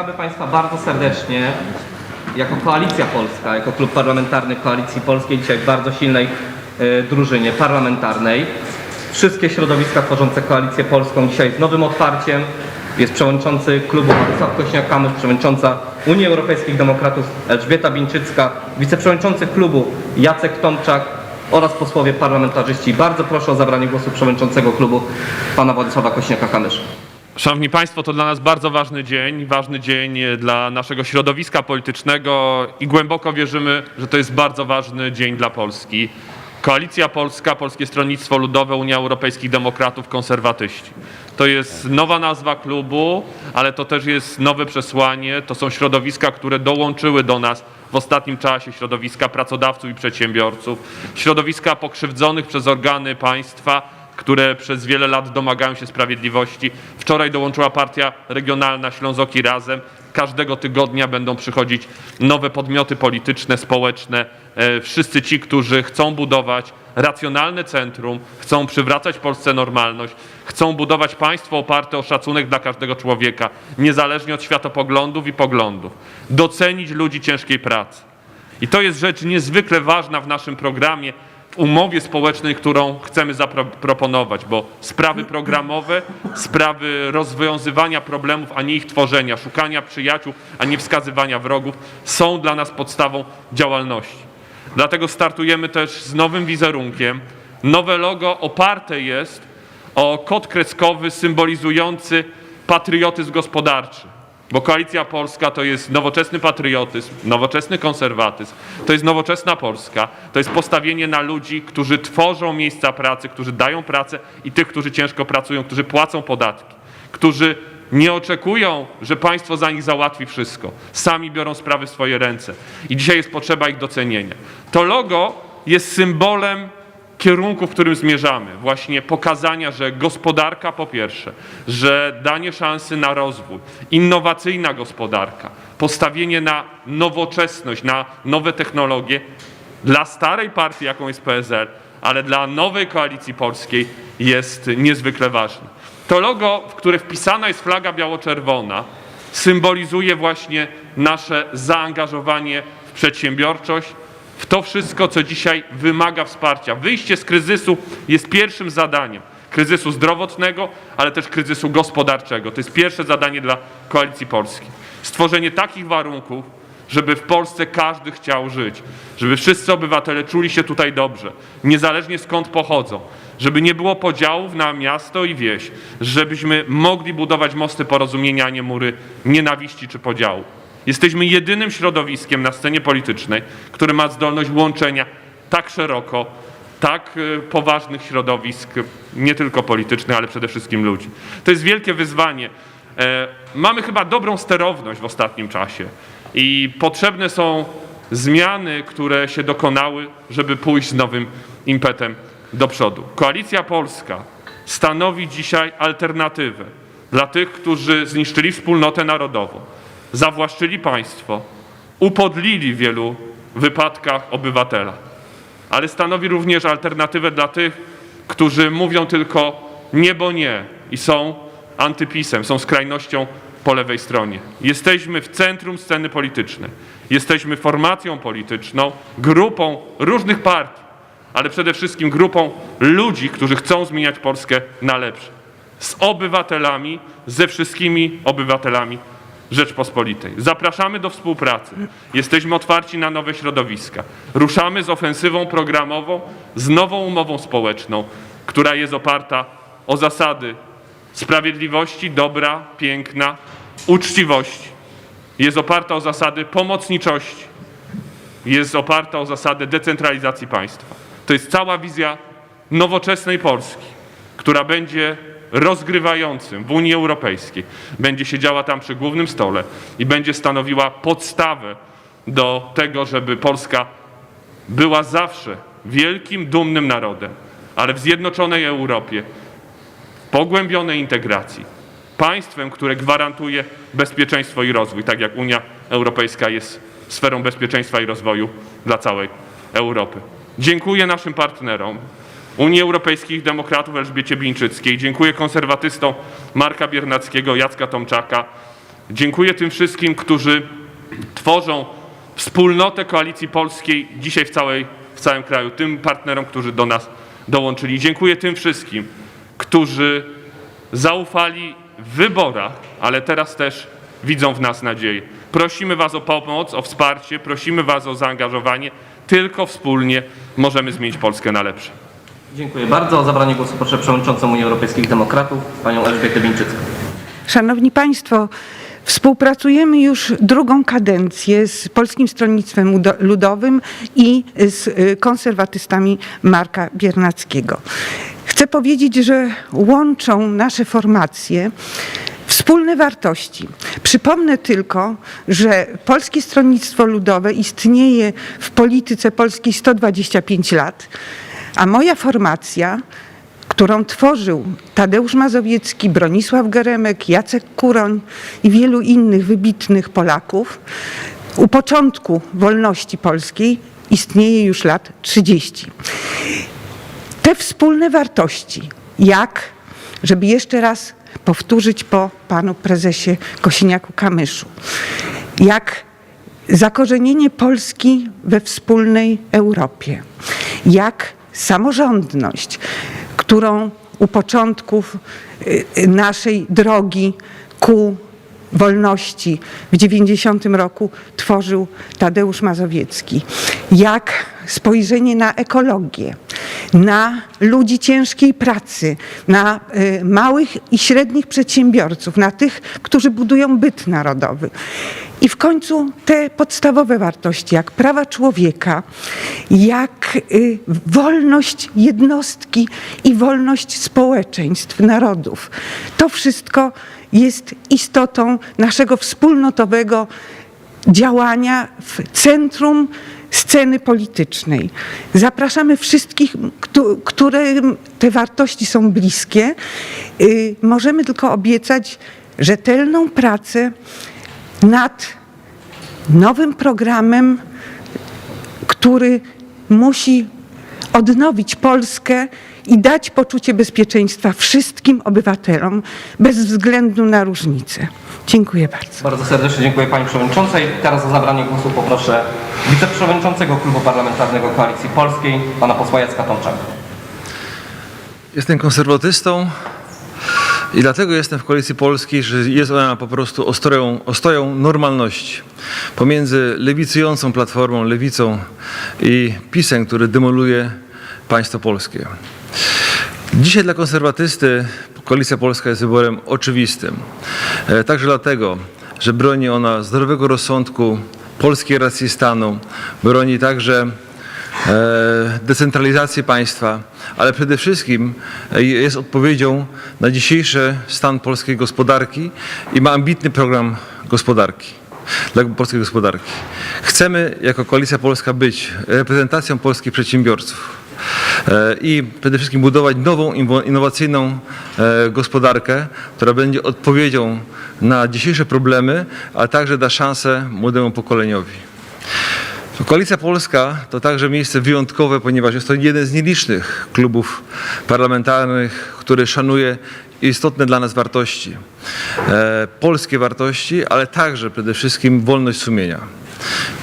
Witamy Państwa bardzo serdecznie jako Koalicja Polska, jako Klub Parlamentarny Koalicji Polskiej, dzisiaj w bardzo silnej e, drużynie parlamentarnej. Wszystkie środowiska tworzące Koalicję Polską dzisiaj z nowym otwarciem. Jest przewodniczący klubu Władysław Kośniak-Kamysz, przewodnicząca Unii Europejskich Demokratów Elżbieta Bińczycka, wiceprzewodniczący klubu Jacek Tomczak oraz posłowie parlamentarzyści. Bardzo proszę o zabranie głosu przewodniczącego klubu pana Władysława Kośniaka-Kamysza. Szanowni Państwo, to dla nas bardzo ważny dzień, ważny dzień e, dla naszego środowiska politycznego i głęboko wierzymy, że to jest bardzo ważny dzień dla Polski. Koalicja Polska, Polskie Stronnictwo Ludowe, Unia Europejskich Demokratów, Konserwatyści. To jest nowa nazwa klubu, ale to też jest nowe przesłanie. To są środowiska, które dołączyły do nas w ostatnim czasie, środowiska pracodawców i przedsiębiorców, środowiska pokrzywdzonych przez organy państwa, które przez wiele lat domagają się sprawiedliwości. Wczoraj dołączyła partia regionalna Ślązoki Razem. Każdego tygodnia będą przychodzić nowe podmioty polityczne, społeczne. E, Wszyscy ci, którzy chcą budować racjonalne centrum, chcą przywracać Polsce normalność, chcą budować państwo oparte o szacunek dla każdego człowieka, niezależnie od światopoglądów i poglądów. Docenić ludzi ciężkiej pracy. I to jest rzecz niezwykle ważna w naszym programie, umowie społecznej, którą chcemy zaproponować, bo sprawy programowe, sprawy rozwiązywania problemów, a nie ich tworzenia, szukania przyjaciół, a nie wskazywania wrogów, są dla nas podstawą działalności. Dlatego startujemy też z nowym wizerunkiem. Nowe logo oparte jest o kod kreskowy symbolizujący patriotyzm gospodarczy. Bo Koalicja Polska to jest nowoczesny patriotyzm, nowoczesny konserwatyzm, to jest nowoczesna Polska, to jest postawienie na ludzi, którzy tworzą miejsca pracy, którzy dają pracę i tych, którzy ciężko pracują, którzy płacą podatki, którzy nie oczekują, że państwo za nich załatwi wszystko. Sami biorą sprawy w swoje ręce. I dzisiaj jest potrzeba ich docenienia. To logo jest symbolem kierunku, w którym zmierzamy. Właśnie pokazania, że gospodarka po pierwsze, że danie szansy na rozwój, innowacyjna gospodarka, postawienie na nowoczesność, na nowe technologie dla starej partii, jaką jest PSL, ale dla nowej koalicji polskiej jest niezwykle ważne. To logo, w które wpisana jest flaga biało-czerwona, symbolizuje właśnie nasze zaangażowanie w przedsiębiorczość, w to wszystko, co dzisiaj wymaga wsparcia. Wyjście z kryzysu jest pierwszym zadaniem. Kryzysu zdrowotnego, ale też kryzysu gospodarczego. To jest pierwsze zadanie dla Koalicji Polskiej. Stworzenie takich warunków, żeby w Polsce każdy chciał żyć, żeby wszyscy obywatele czuli się tutaj dobrze, niezależnie skąd pochodzą, żeby nie było podziałów na miasto i wieś, żebyśmy mogli budować mosty porozumienia, a nie mury nienawiści czy podziału. Jesteśmy jedynym środowiskiem na scenie politycznej, które ma zdolność łączenia tak szeroko, tak y, poważnych środowisk, nie tylko politycznych, ale przede wszystkim ludzi. To jest wielkie wyzwanie. E, Mamy chyba dobrą sterowność w ostatnim czasie i potrzebne są zmiany, które się dokonały, żeby pójść z nowym impetem do przodu. Koalicja Polska stanowi dzisiaj alternatywę dla tych, którzy zniszczyli wspólnotę narodową, zawłaszczyli państwo, upodlili w wielu wypadkach obywatela, ale stanowi również alternatywę dla tych, którzy mówią tylko nie, bo nie i są antypisem, są skrajnością po lewej stronie. Jesteśmy w centrum sceny politycznej. Jesteśmy formacją polityczną, grupą różnych partii, ale przede wszystkim grupą ludzi, którzy chcą zmieniać Polskę na lepsze. Z obywatelami, ze wszystkimi obywatelami Rzeczpospolitej. Zapraszamy do współpracy. Jesteśmy otwarci na nowe środowiska. Ruszamy z ofensywą programową, z nową umową społeczną, która jest oparta o zasady sprawiedliwości, dobra, piękna, uczciwości. Jest oparta o zasady pomocniczości. Jest oparta o zasadę decentralizacji państwa. To jest cała wizja nowoczesnej Polski, która będzie rozgrywającym w Unii Europejskiej, będzie siedziała tam przy głównym stole i będzie stanowiła podstawę do tego, żeby Polska była zawsze wielkim, dumnym narodem, ale w zjednoczonej Europie, pogłębionej integracji, państwem, które gwarantuje bezpieczeństwo i rozwój, tak jak Unia Europejska jest sferą bezpieczeństwa i rozwoju dla całej Europy. Dziękuję naszym partnerom, Unii Europejskich Demokratów Elżbiecie Bińczyckiej, dziękuję konserwatystom Marka Biernackiego, Jacka Tomczaka, Dziękuję tym wszystkim, którzy tworzą wspólnotę Koalicji Polskiej dzisiaj w, całej, w całym kraju, tym partnerom, którzy do nas dołączyli. Dziękuję tym wszystkim, którzy zaufali w wyborach, ale teraz też widzą w nas nadzieję. Prosimy Was o pomoc, o wsparcie, prosimy Was o zaangażowanie. Tylko wspólnie możemy zmienić Polskę na lepsze. Dziękuję bardzo. O zabranie głosu proszę przewodniczącą Unii Europejskich Demokratów, panią Elżbietę Bińczycką. Szanowni Państwo, współpracujemy już drugą kadencję z Polskim Stronnictwem Udo- Ludowym i z y, konserwatystami Marka Biernackiego. Chcę powiedzieć, że łączą nasze formacje wspólne wartości. Przypomnę tylko, że Polskie Stronnictwo Ludowe istnieje w polityce polskiej 125 lat, a moja formacja którą tworzył Tadeusz Mazowiecki, Bronisław Geremek, Jacek Kuroń i wielu innych wybitnych Polaków, u początku wolności polskiej istnieje już lat 30. Te wspólne wartości, jak, żeby jeszcze raz powtórzyć po panu prezesie Kosiniaku-Kamyszu, jak zakorzenienie Polski we wspólnej Europie, jak samorządność, którą u początków y, y, naszej drogi ku wolności w 90 roku tworzył Tadeusz Mazowiecki. Jak spojrzenie na ekologię, na ludzi ciężkiej pracy, na y, małych i średnich przedsiębiorców, na tych, którzy budują byt narodowy. I w końcu te podstawowe wartości, jak prawa człowieka, jak y, wolność jednostki i wolność społeczeństw, narodów. To wszystko jest istotą naszego wspólnotowego działania w centrum sceny politycznej. Zapraszamy wszystkich, któ- którym te wartości są bliskie. Y, Możemy tylko obiecać rzetelną pracę nad nowym programem, który musi odnowić Polskę i dać poczucie bezpieczeństwa wszystkim obywatelom bez względu na różnice. Dziękuję bardzo. Bardzo serdecznie dziękuję pani przewodniczącej. Teraz o zabranie głosu poproszę wiceprzewodniczącego Klubu Parlamentarnego Koalicji Polskiej, pana posła Jacka Tomczaka. Jestem konserwatystą i dlatego jestem w Koalicji Polskiej, że jest ona po prostu ostoją, ostoją normalności pomiędzy lewicującą Platformą, Lewicą i PiSem, który demoluje państwo polskie. Dzisiaj dla konserwatysty Koalicja Polska jest wyborem oczywistym. E, Także dlatego, że broni ona zdrowego rozsądku, polskiej racji stanu, broni także e, decentralizacji państwa, ale przede wszystkim e, jest odpowiedzią na dzisiejszy stan polskiej gospodarki i ma ambitny program gospodarki dla polskiej gospodarki. Chcemy jako Koalicja Polska być reprezentacją polskich przedsiębiorców i przede wszystkim budować nową, innowacyjną e, gospodarkę, która będzie odpowiedzią na dzisiejsze problemy, a także da szansę młodemu pokoleniowi. Koalicja Polska to także miejsce wyjątkowe, ponieważ jest to jeden z nielicznych klubów parlamentarnych, który szanuje istotne dla nas wartości. E, polskie wartości, ale także przede wszystkim wolność sumienia.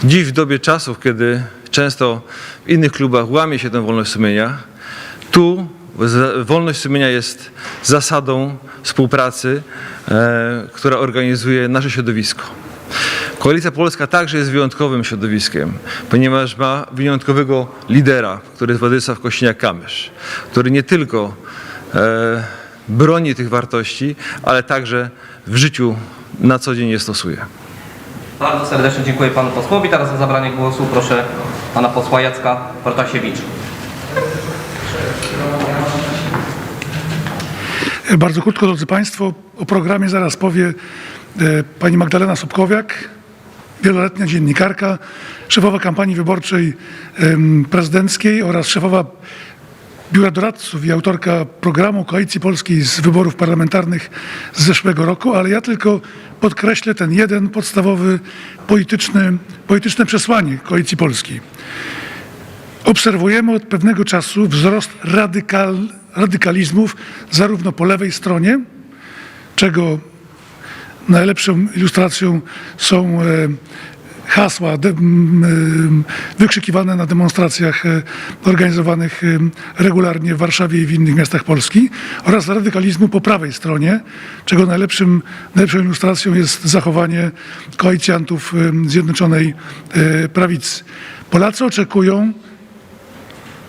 Dziś w dobie czasów, kiedy często w innych klubach łamie się tę wolność sumienia, tu wolność sumienia jest zasadą współpracy, e, która organizuje nasze środowisko. Koalicja Polska także jest wyjątkowym środowiskiem, ponieważ ma wyjątkowego lidera, który jest Władysław Kośniak-Kamysz, który nie tylko e, broni tych wartości, ale także w życiu na co dzień je stosuje. Bardzo serdecznie dziękuję panu posłowi. Teraz o zabranie głosu proszę pana posła Jacka Protasiewicza. Bardzo krótko, drodzy Państwo, o programie zaraz powie e, pani Magdalena Sobkowiak, wieloletnia dziennikarka, szefowa kampanii wyborczej prezydenckiej oraz szefowa Biura Doradców i autorka programu Koalicji Polskiej z wyborów parlamentarnych z zeszłego roku, ale ja tylko podkreślę ten jeden podstawowy polityczny, polityczne przesłanie Koalicji Polskiej. Obserwujemy od pewnego czasu wzrost radykal, radykalizmów zarówno po lewej stronie, czego najlepszą ilustracją są e, hasła de, wykrzykiwane na demonstracjach e, organizowanych e, regularnie w Warszawie i w innych miastach Polski oraz radykalizmu po prawej stronie, czego najlepszym, najlepszą ilustracją jest zachowanie koalicjantów e, Zjednoczonej Prawicy. Polacy oczekują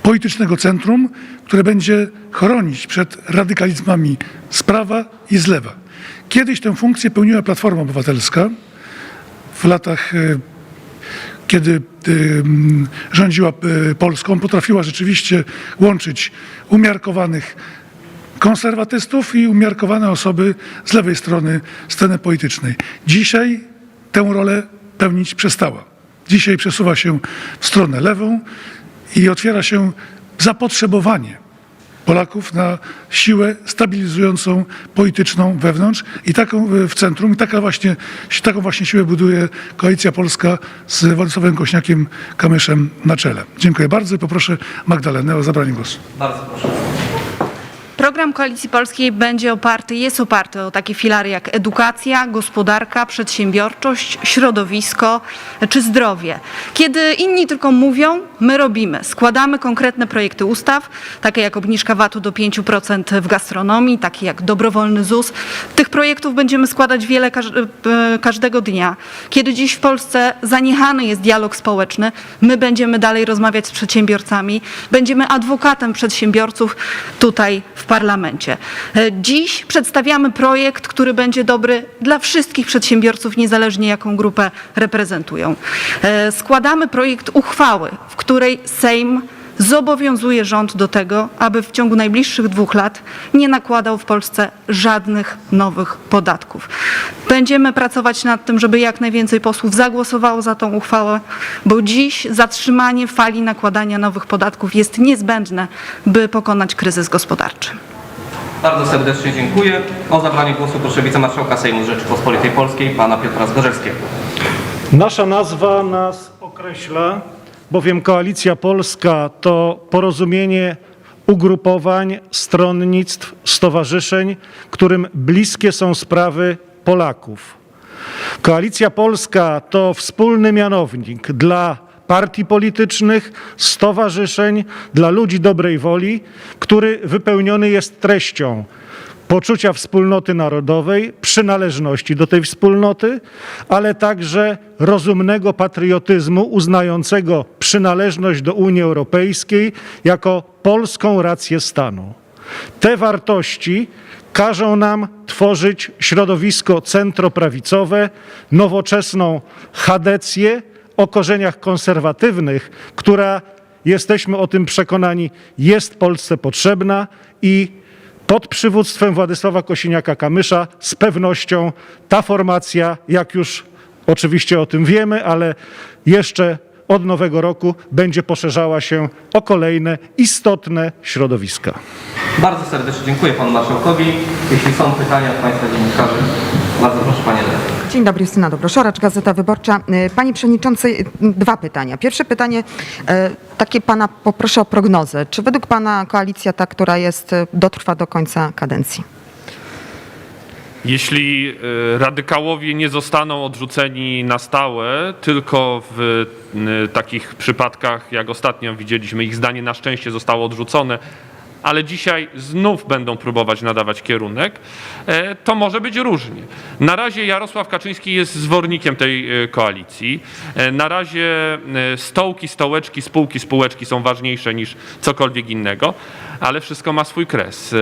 politycznego centrum, które będzie chronić przed radykalizmami z prawa i z lewa. Kiedyś tę funkcję pełniła Platforma Obywatelska w latach, e, kiedy e, rządziła e, Polską, potrafiła rzeczywiście łączyć umiarkowanych konserwatystów i umiarkowane osoby z lewej strony sceny politycznej. Dzisiaj tę rolę pełnić przestała. Dzisiaj przesuwa się w stronę lewą i otwiera się zapotrzebowanie Polaków na siłę stabilizującą polityczną wewnątrz i taką e, w centrum. I taka właśnie, taką właśnie siłę buduje Koalicja Polska z Władysławem Kośniakiem Kamyszem na czele. Dziękuję bardzo i poproszę Magdalenę o zabranie głosu. Bardzo proszę. Program Koalicji Polskiej będzie oparty, jest oparty o takie filary jak edukacja, gospodarka, przedsiębiorczość, środowisko czy zdrowie. Kiedy inni tylko mówią, my robimy. Składamy konkretne projekty ustaw, takie jak obniżka VAT-u do 5% w gastronomii, takie jak dobrowolny ZUS. Tych projektów będziemy składać wiele e, każdego dnia. Kiedy dziś w Polsce zaniechany jest dialog społeczny, my będziemy dalej rozmawiać z przedsiębiorcami, będziemy adwokatem przedsiębiorców tutaj w parlamencie. E, Dziś przedstawiamy projekt, który będzie dobry dla wszystkich przedsiębiorców, niezależnie jaką grupę reprezentują. E, Składamy projekt uchwały, w której Sejm zobowiązuje rząd do tego, aby w ciągu najbliższych dwóch lat nie nakładał w Polsce żadnych nowych podatków. Będziemy pracować nad tym, żeby jak najwięcej posłów zagłosowało za tą uchwałę, bo dziś zatrzymanie fali nakładania nowych podatków jest niezbędne, by pokonać kryzys gospodarczy. Bardzo serdecznie dziękuję. O zabranie głosu proszę wicemarszałka Sejmu Rzeczypospolitej Polskiej, pana Piotra Zgorzelskiego. Nasza nazwa nas określa, bowiem Koalicja Polska to porozumienie ugrupowań, stronnictw, stowarzyszeń, którym bliskie są sprawy Polaków. Koalicja Polska to wspólny mianownik dla partii politycznych, stowarzyszeń, dla ludzi dobrej woli, który wypełniony jest treścią poczucia wspólnoty narodowej, przynależności do tej wspólnoty, ale także rozumnego patriotyzmu uznającego przynależność do Unii Europejskiej jako polską rację stanu. Te wartości każą nam tworzyć środowisko centroprawicowe, nowoczesną chadecję o korzeniach konserwatywnych, która, jesteśmy o tym przekonani, jest Polsce potrzebna i pod przywództwem Władysława Kosiniaka-Kamysza z pewnością ta formacja, jak już oczywiście o tym wiemy, ale jeszcze od nowego roku będzie poszerzała się o kolejne istotne środowiska. Bardzo serdecznie dziękuję panu marszałkowi. Jeśli są pytania od państwa dziennikarzy, bardzo proszę panie redaktor. Dzień dobry, Justyna Dobroszoracz, Gazeta Wyborcza. Panie Przewodniczący, y, dwa pytania. Pierwsze pytanie, y, takie Pana poproszę o prognozę. Czy według Pana koalicja ta, która jest, y, dotrwa do końca kadencji? Jeśli radykałowie nie zostaną odrzuceni na stałe, tylko w takich przypadkach, jak ostatnio widzieliśmy, ich zdanie na szczęście zostało odrzucone, ale dzisiaj znów będą próbować nadawać kierunek, e, to może być różnie. Na razie Jarosław Kaczyński jest zwornikiem tej e, koalicji. E, Na razie stołki, stołeczki, spółki, spółeczki są ważniejsze niż cokolwiek innego, ale wszystko ma swój kres.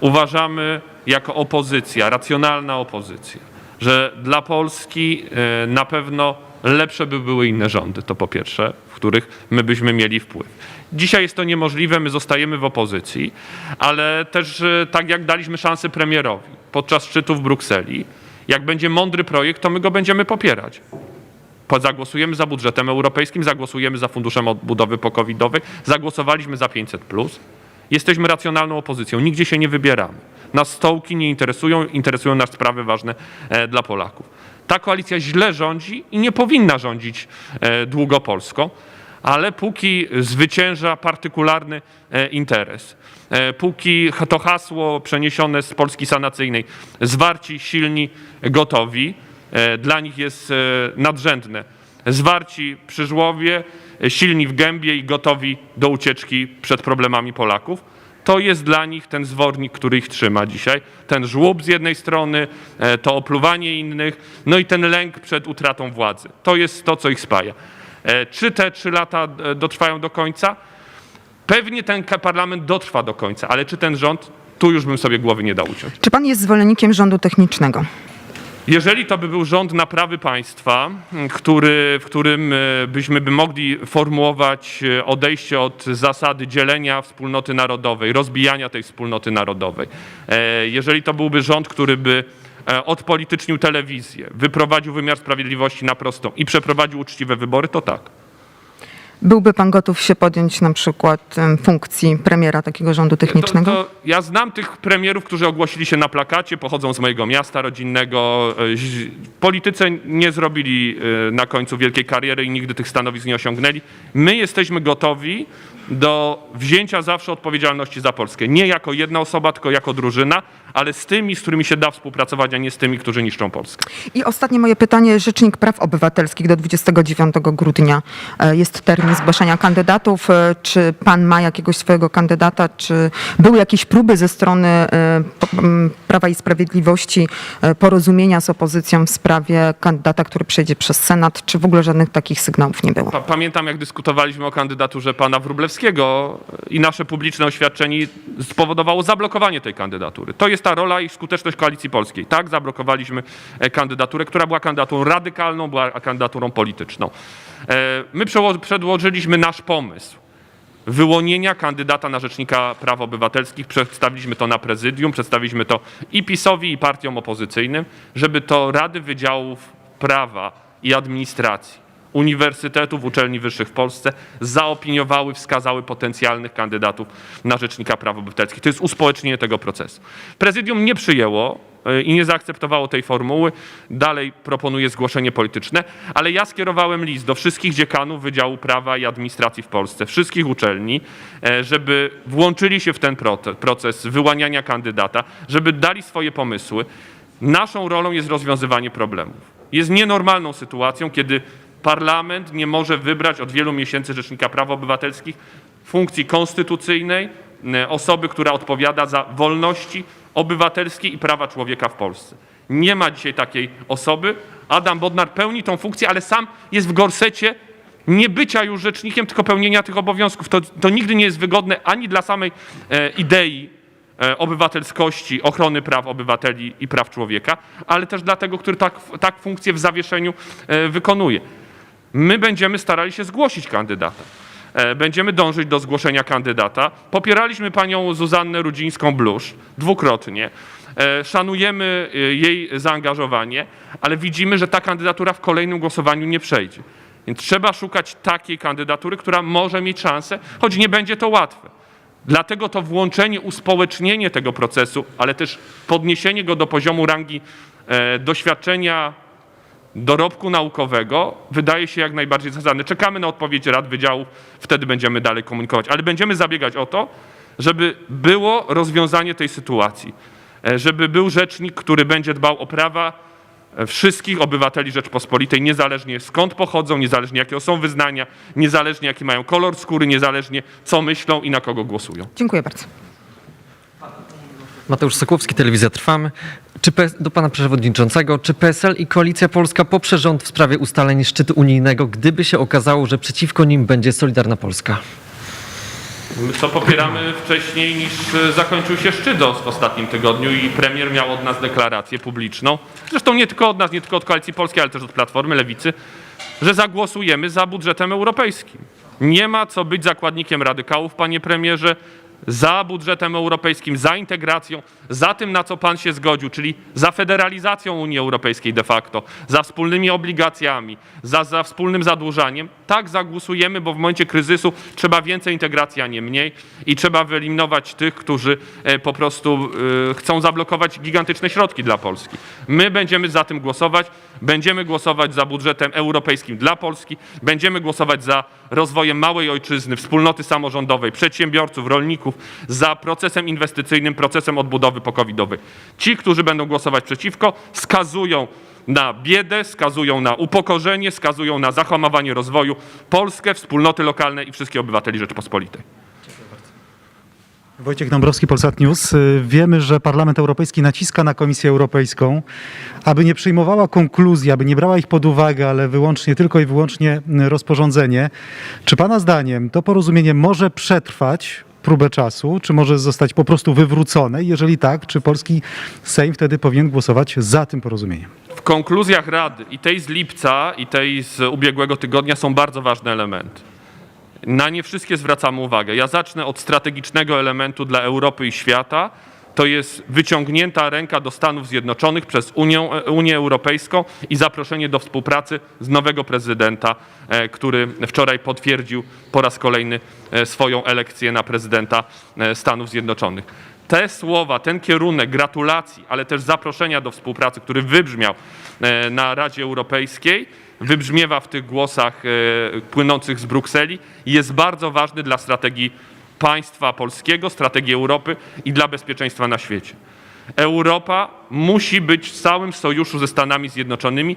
Uważamy jako opozycja, racjonalna opozycja, że dla Polski na pewno lepsze by były inne rządy, to po pierwsze, w których my byśmy mieli wpływ. Dzisiaj jest to niemożliwe, my zostajemy w opozycji, ale też e, tak jak daliśmy szansę premierowi podczas szczytu w Brukseli, jak będzie mądry projekt, to my go będziemy popierać. Po- Zagłosujemy za budżetem europejskim, zagłosujemy za funduszem odbudowy pokowidowej, zagłosowaliśmy za 500. Jesteśmy racjonalną opozycją, nigdzie się nie wybieramy. Nas stołki nie interesują, interesują nas sprawy ważne e, dla Polaków. Ta koalicja źle rządzi i nie powinna rządzić e, długo Polską, ale póki zwycięża partykularny e, interes, e, póki to hasło przeniesione z Polski sanacyjnej, zwarci, silni, gotowi, e, dla nich jest nadrzędne. Zwarci przy żłowie, silni w gębie i gotowi do ucieczki przed problemami Polaków. To jest dla nich ten zwornik, który ich trzyma dzisiaj. Ten żłób z jednej strony, to opluwanie innych, no i ten lęk przed utratą władzy. To jest to, co ich spaja. E, Czy te trzy lata e, dotrwają do końca? Pewnie ten parlament dotrwa do końca, ale czy ten rząd? Tu już bym sobie głowy nie dał uciąć. Czy pan jest zwolennikiem rządu technicznego? Jeżeli to by był rząd naprawy państwa, który, w którym e, byśmy by mogli formułować odejście od zasady dzielenia wspólnoty narodowej, rozbijania tej wspólnoty narodowej, jeżeli to byłby rząd, który by odpolitycznił telewizję, wyprowadził wymiar sprawiedliwości na prostą i przeprowadził uczciwe wybory, to tak. Byłby pan gotów się podjąć na przykład em, funkcji premiera takiego rządu technicznego? To, to ja znam tych premierów, którzy ogłosili się na plakacie, pochodzą z mojego miasta rodzinnego. e, W polityce nie zrobili e, na końcu wielkiej kariery i nigdy tych stanowisk nie osiągnęli. My jesteśmy gotowi do wzięcia zawsze odpowiedzialności za Polskę. Nie jako jedna osoba, tylko jako drużyna, ale z tymi, z którymi się da współpracować, a nie z tymi, którzy niszczą Polskę. I ostatnie moje pytanie. Rzecznik Praw Obywatelskich do 29 grudnia e, jest termin zgłaszania kandydatów. E, Czy pan ma jakiegoś swojego kandydata? Czy były jakieś próby ze strony e, Prawa i Sprawiedliwości porozumienia z opozycją w sprawie kandydata, który przejdzie przez Senat? Czy w ogóle żadnych takich sygnałów nie było? Pa- Pamiętam, jak dyskutowaliśmy o kandydaturze pana Wróblewskiego i nasze publiczne oświadczenie spowodowało zablokowanie tej kandydatury. To jest ta rola i skuteczność Koalicji Polskiej. Tak, zablokowaliśmy e, kandydaturę, która była kandydaturą radykalną, była kandydaturą polityczną. E, My przedłożyliśmy nasz pomysł wyłonienia kandydata na Rzecznika Praw Obywatelskich. Przedstawiliśmy to na prezydium, przedstawiliśmy to i PiSowi, i partiom opozycyjnym, żeby to Rady Wydziałów Prawa i Administracji uniwersytetów, uczelni wyższych w Polsce zaopiniowały, wskazały potencjalnych kandydatów na Rzecznika Praw Obywatelskich. To jest uspołecznienie tego procesu. Prezydium nie przyjęło e, i nie zaakceptowało tej formuły. Dalej proponuje zgłoszenie polityczne, ale ja skierowałem list do wszystkich dziekanów Wydziału Prawa i Administracji w Polsce, wszystkich uczelni, e, żeby włączyli się w ten proces wyłaniania kandydata, żeby dali swoje pomysły. Naszą rolą jest rozwiązywanie problemów. Jest nienormalną sytuacją, kiedy parlament nie może wybrać od wielu miesięcy Rzecznika Praw Obywatelskich funkcji konstytucyjnej, e, osoby, która odpowiada za wolności obywatelskie i prawa człowieka w Polsce. Nie ma dzisiaj takiej osoby. Adam Bodnar pełni tą funkcję, ale sam jest w gorsecie nie bycia już rzecznikiem, tylko pełnienia tych obowiązków. To, to nigdy nie jest wygodne ani dla samej e, idei e, obywatelskości, ochrony praw obywateli i praw człowieka, ale też dla tego, który tak, tak funkcję w zawieszeniu e, wykonuje. My będziemy starali się zgłosić kandydata. E, Będziemy dążyć do zgłoszenia kandydata. Popieraliśmy panią Zuzannę Rudzińską-Blusz dwukrotnie. E, Szanujemy e, jej zaangażowanie, ale widzimy, że ta kandydatura w kolejnym głosowaniu nie przejdzie. Więc trzeba szukać takiej kandydatury, która może mieć szansę, choć nie będzie to łatwe. Dlatego to włączenie, uspołecznienie tego procesu, ale też podniesienie go do poziomu rangi doświadczenia dorobku naukowego wydaje się jak najbardziej zasadne. Czekamy na odpowiedź rad wydziałów, wtedy będziemy dalej komunikować, ale będziemy zabiegać o to, żeby było rozwiązanie tej sytuacji, E, żeby był rzecznik, który będzie dbał o prawa e, wszystkich obywateli Rzeczpospolitej, niezależnie skąd pochodzą, niezależnie jakie są wyznania, niezależnie jaki mają kolor skóry, niezależnie co myślą i na kogo głosują. Dziękuję bardzo. Mateusz Sokłowski, Telewizja Trwamy. Czy PS, do pana przewodniczącego, czy PSL i Koalicja Polska poprze rząd w sprawie ustaleń szczytu unijnego, gdyby się okazało, że przeciwko nim będzie Solidarna Polska? My co popieramy wcześniej niż e, zakończył się szczyt w ostatnim tygodniu i premier miał od nas deklarację publiczną, zresztą nie tylko od nas, nie tylko od Koalicji Polskiej, ale też od Platformy, Lewicy, że zagłosujemy za budżetem europejskim. Nie ma co być zakładnikiem radykałów, panie premierze, za budżetem europejskim, za integracją, za tym, na co pan się zgodził, czyli za federalizacją Unii Europejskiej de facto, za wspólnymi obligacjami, za, za wspólnym zadłużaniem. Tak zagłosujemy, bo w momencie kryzysu trzeba więcej integracji, a nie mniej i trzeba wyeliminować tych, którzy e, po prostu e, chcą zablokować gigantyczne środki dla Polski. My będziemy za tym głosować, Będziemy głosować za budżetem europejskim dla Polski, będziemy głosować za rozwojem małej ojczyzny, wspólnoty samorządowej, przedsiębiorców, rolników, za procesem inwestycyjnym, procesem odbudowy pokowidowej. Ci, którzy będą głosować przeciwko, skazują na biedę, skazują na upokorzenie, skazują na zahamowanie rozwoju Polskę, wspólnoty lokalne i wszystkich obywateli Rzeczypospolitej. Wojciech Dąbrowski, Polsat News. Y, Wiemy, że Parlament Europejski naciska na Komisję Europejską, aby nie przyjmowała konkluzji, aby nie brała ich pod uwagę, ale wyłącznie, tylko i wyłącznie y, rozporządzenie. Czy Pana zdaniem to porozumienie może przetrwać próbę czasu, czy może zostać po prostu wywrócone? Jeżeli tak, czy polski Sejm wtedy powinien głosować za tym porozumieniem? W konkluzjach Rady i tej z lipca, i tej z ubiegłego tygodnia są bardzo ważne elementy. Na nie wszystkie zwracamy uwagę. Ja zacznę od strategicznego elementu dla Europy i świata. To jest wyciągnięta ręka do Stanów Zjednoczonych przez Unię, Unię Europejską i zaproszenie do współpracy z nowego prezydenta, e, który wczoraj potwierdził po raz kolejny e, swoją elekcję na prezydenta e, Stanów Zjednoczonych. Te słowa, ten kierunek gratulacji, ale też zaproszenia do współpracy, który wybrzmiał e, na Radzie Europejskiej, wybrzmiewa w tych głosach e, płynących z Brukseli jest bardzo ważny dla strategii państwa polskiego, strategii Europy i dla bezpieczeństwa na świecie. Europa musi być w całym sojuszu ze Stanami Zjednoczonymi.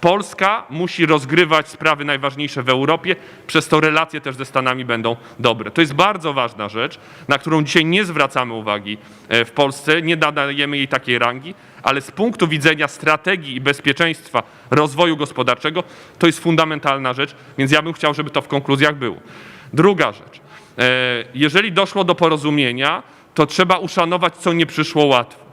Polska musi rozgrywać sprawy najważniejsze w Europie, przez to relacje też ze Stanami będą dobre. To jest bardzo ważna rzecz, na którą dzisiaj nie zwracamy uwagi e, w Polsce, nie nadajemy jej takiej rangi, ale z punktu widzenia strategii i bezpieczeństwa rozwoju gospodarczego to jest fundamentalna rzecz, więc ja bym chciał, żeby to w konkluzjach było. Druga rzecz. E, Jeżeli doszło do porozumienia, to trzeba uszanować, co nie przyszło łatwo.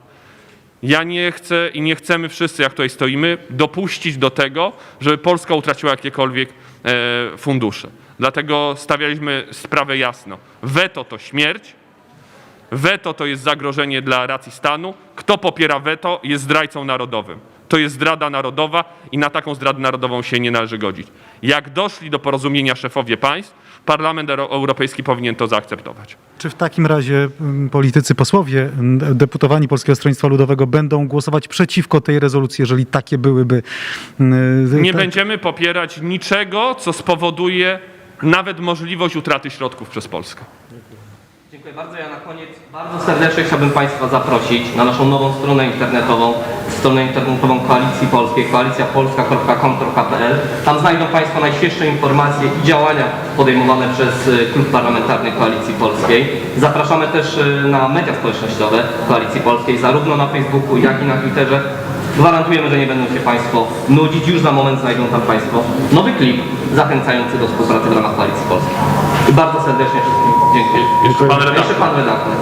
Ja nie chcę i nie chcemy wszyscy, jak tutaj stoimy, dopuścić do tego, żeby Polska utraciła jakiekolwiek e, fundusze. Dlatego stawialiśmy sprawę jasno. Weto to śmierć, weto to jest zagrożenie dla racji stanu. Kto popiera weto, jest zdrajcą narodowym. To jest zdrada narodowa i na taką zdradę narodową się nie należy godzić. Jak doszli do porozumienia szefowie państw, Parlament Euro- Europejski powinien to zaakceptować. Czy w takim razie mm, politycy, posłowie, mm, deputowani Polskiego Stronnictwa Ludowego będą głosować przeciwko tej rezolucji, jeżeli takie byłyby? mm, Nie te- będziemy popierać niczego, co spowoduje nawet możliwość utraty środków przez Polskę. Dziękuję bardzo. Ja na koniec bardzo serdecznie chciałbym Państwa zaprosić na naszą nową stronę internetową, stronę internetową Koalicji Polskiej, koalicjapolska.com.pl. Tam znajdą Państwo najświeższe informacje i działania podejmowane przez y, Klub Parlamentarny Koalicji Polskiej. Zapraszamy też y, na media społecznościowe Koalicji Polskiej, zarówno na Facebooku, jak i na Twitterze. Gwarantujemy, że nie będą się Państwo nudzić. Już za moment znajdą tam Państwo nowy klip zachęcający do współpracy w ramach Koalicji Polskiej. I bardzo serdecznie wszystkim dziękuję. Jeszcze pan redaktor. Jeszcze pan redaktor.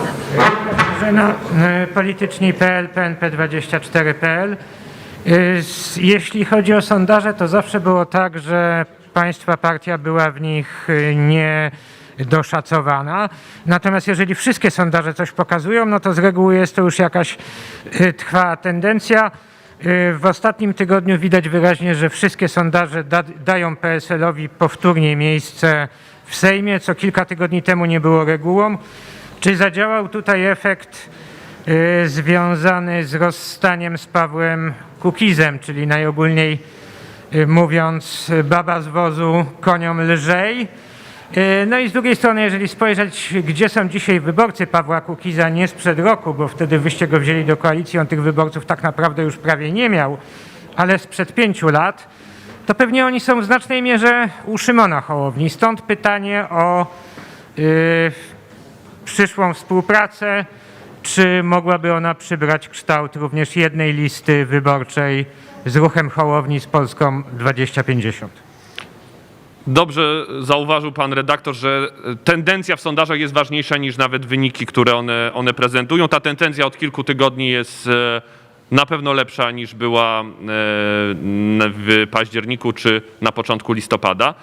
Y, polityczni.pl, PNP24.pl. Y, s- Jeśli chodzi o sondaże, to zawsze było tak, że państwa partia była w nich y, nie doszacowana. Natomiast jeżeli wszystkie sondaże coś pokazują, no to z reguły jest to już jakaś trwała tendencja. Y, W ostatnim tygodniu widać wyraźnie, że wszystkie sondaże da, dają PSL-owi powtórnie miejsce w Sejmie, co kilka tygodni temu nie było regułą. Czy zadziałał tutaj efekt y, związany z rozstaniem z Pawłem Kukizem, czyli najogólniej y, mówiąc, baba z wozu koniom lżej? Y, No i z drugiej strony, jeżeli spojrzeć, gdzie są dzisiaj wyborcy Pawła Kukiza, nie sprzed roku, bo wtedy wyście go wzięli do koalicji, on tych wyborców tak naprawdę już prawie nie miał, ale sprzed pięciu lat, to pewnie oni są w znacznej mierze u Szymona Hołowni. Stąd pytanie o y, przyszłą współpracę, czy mogłaby ona przybrać kształt również jednej listy wyborczej z ruchem Hołowni z Polską 2050? Dobrze zauważył pan redaktor, że tendencja w sondażach jest ważniejsza niż nawet wyniki, które one, one prezentują. Ta tendencja od kilku tygodni jest e, na pewno lepsza niż była e, w październiku czy na początku listopada.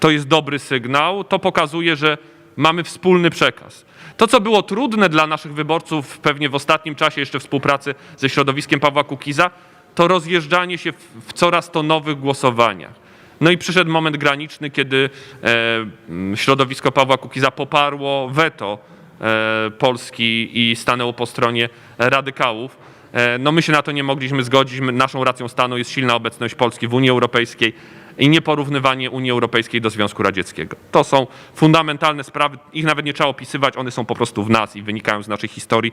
To jest dobry sygnał. To pokazuje, że mamy wspólny przekaz. To, co było trudne dla naszych wyborców pewnie w ostatnim czasie jeszcze współpracy ze środowiskiem Pawła Kukiza, to rozjeżdżanie się w, w coraz to nowych głosowaniach. No i przyszedł moment graniczny, kiedy e, środowisko Pawła Kukiza poparło weto e, Polski i stanęło po stronie radykałów. E, No my się na to nie mogliśmy zgodzić. Naszą racją stanu jest silna obecność Polski w Unii Europejskiej i nieporównywanie Unii Europejskiej do Związku Radzieckiego. To są fundamentalne sprawy, ich nawet nie trzeba opisywać, one są po prostu w nas i wynikają z naszej historii.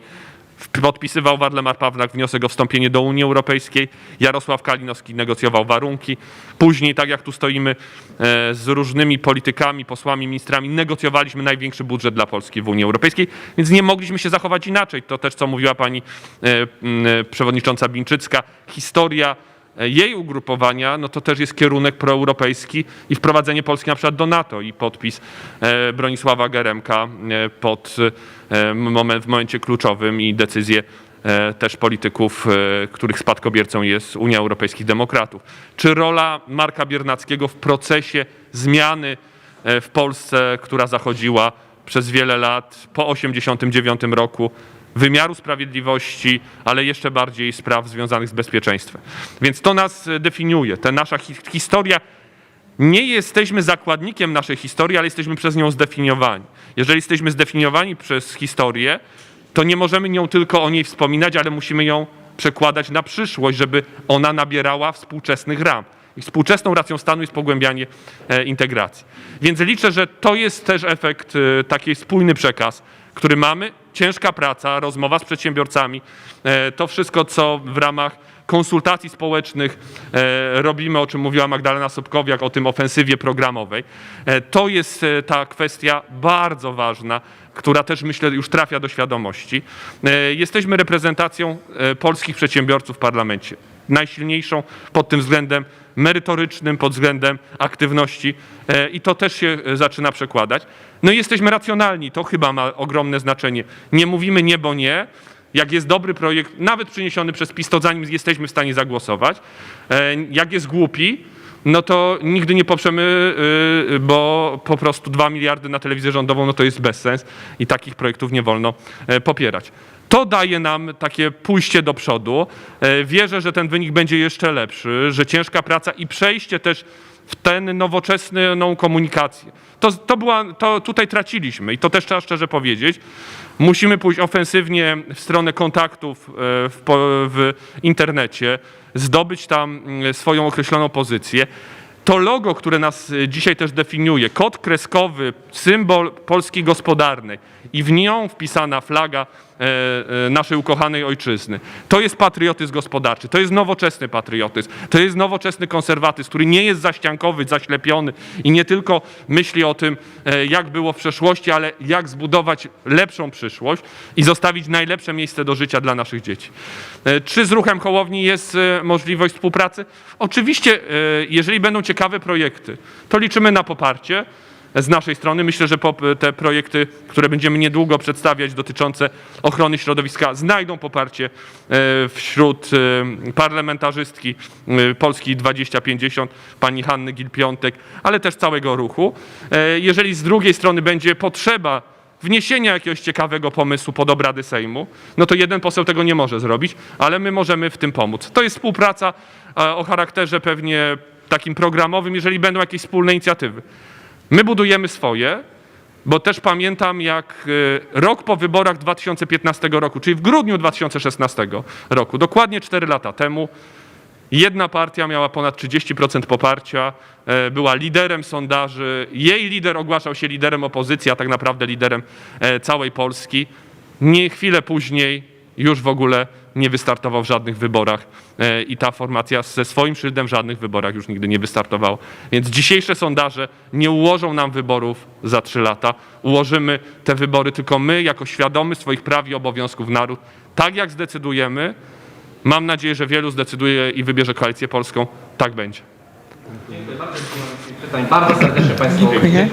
Podpisywał Waldemar Pawlak wniosek o wstąpienie do Unii Europejskiej, Jarosław Kalinowski negocjował warunki. Później, tak jak tu stoimy e, z różnymi politykami, posłami, ministrami, negocjowaliśmy największy budżet dla Polski w Unii Europejskiej, więc nie mogliśmy się zachować inaczej. To też, co mówiła pani e, e, przewodnicząca Bińczycka, historia jej ugrupowania, no to też jest kierunek proeuropejski i wprowadzenie Polski na przykład do NATO i podpis e, Bronisława Geremka e, pod e, moment, w momencie kluczowym i decyzje e, też polityków, e, których spadkobiercą jest Unia Europejskich Demokratów. Czy rola Marka Biernackiego w procesie zmiany e, w Polsce, która zachodziła przez wiele lat po 1989 roku, wymiaru sprawiedliwości, ale jeszcze bardziej spraw związanych z bezpieczeństwem. Więc to nas e, definiuje. Ta nasza hi historia nie jesteśmy zakładnikiem naszej historii, ale jesteśmy przez nią zdefiniowani. Jeżeli jesteśmy zdefiniowani przez historię, to nie możemy nią tylko o niej wspominać, ale musimy ją przekładać na przyszłość, żeby ona nabierała współczesnych ram. I współczesną racją stanu jest pogłębianie e, integracji. Więc liczę, że to jest też efekt, e, taki spójny przekaz, który mamy. Ciężka praca, rozmowa z przedsiębiorcami, e, to wszystko, co w ramach konsultacji społecznych e, robimy, o czym mówiła Magdalena Sobkowiak, o tym ofensywie programowej. E, to jest ta kwestia bardzo ważna, która też myślę już trafia do świadomości. Jesteśmy reprezentacją polskich przedsiębiorców w parlamencie. Najsilniejszą pod tym względem merytorycznym, pod względem aktywności e, i to też się e, zaczyna przekładać. No i jesteśmy racjonalni, to chyba ma ogromne znaczenie. Nie mówimy nie, bo nie, jak jest dobry projekt, nawet przyniesiony przez PiS, to jesteśmy w stanie zagłosować. E, Jak jest głupi, no to nigdy nie poprzemy, y, bo po prostu 2 miliardy na telewizję rządową, no to jest bezsens i takich projektów nie wolno popierać. To daje nam takie pójście do przodu. E, Wierzę, że ten wynik będzie jeszcze lepszy, że ciężka praca i przejście też w tę nowoczesną komunikację. To, to, była, to tutaj traciliśmy i to też trzeba szczerze powiedzieć. Musimy pójść ofensywnie w stronę kontaktów e, w, w internecie, zdobyć tam mm, swoją określoną pozycję. To logo, które nas e, dzisiaj też definiuje, kod kreskowy, symbol Polski gospodarnej i w nią wpisana flaga e, e, naszej ukochanej ojczyzny. To jest patriotyzm gospodarczy, to jest nowoczesny patriotyzm, to jest nowoczesny konserwatyzm, który nie jest zaściankowy, zaślepiony i nie tylko myśli o tym, e, jak było w przeszłości, ale jak zbudować lepszą przyszłość i zostawić najlepsze miejsce do życia dla naszych dzieci. Czy z ruchem Hołowni jest możliwość współpracy? Oczywiście, jeżeli będą ciekawe projekty, to liczymy na poparcie z naszej strony. Myślę, że te projekty, które będziemy niedługo przedstawiać dotyczące ochrony środowiska, znajdą poparcie e, wśród e, parlamentarzystki e, Polski 2050, pani Hanny Gil-Piątek, ale też całego ruchu. Jeżeli z drugiej strony będzie potrzeba wniesienia jakiegoś ciekawego pomysłu pod obrady Sejmu, no to jeden poseł tego nie może zrobić, ale my możemy w tym pomóc. To jest współpraca o charakterze pewnie takim programowym, jeżeli będą jakieś wspólne inicjatywy. My budujemy swoje, bo też pamiętam, jak e, rok po wyborach 2015 roku, czyli w grudniu 2016 roku, dokładnie 4 lata temu, jedna partia miała ponad 30% poparcia, e, była liderem sondaży. Jej lider ogłaszał się liderem opozycji, a tak naprawdę liderem e, całej Polski. Nie chwilę później już w ogóle nie wystartował w żadnych wyborach e, i ta formacja ze swoim szyldem w żadnych wyborach już nigdy nie wystartowała. Więc dzisiejsze sondaże nie ułożą nam wyborów za trzy lata. Ułożymy te wybory tylko my, jako świadomy swoich praw i obowiązków naród. Tak jak zdecydujemy, mam nadzieję, że wielu zdecyduje i wybierze koalicję polską. Tak będzie. Dziękuję bardzo. Pytań. Bardzo serdecznie Państwu dziękujemy.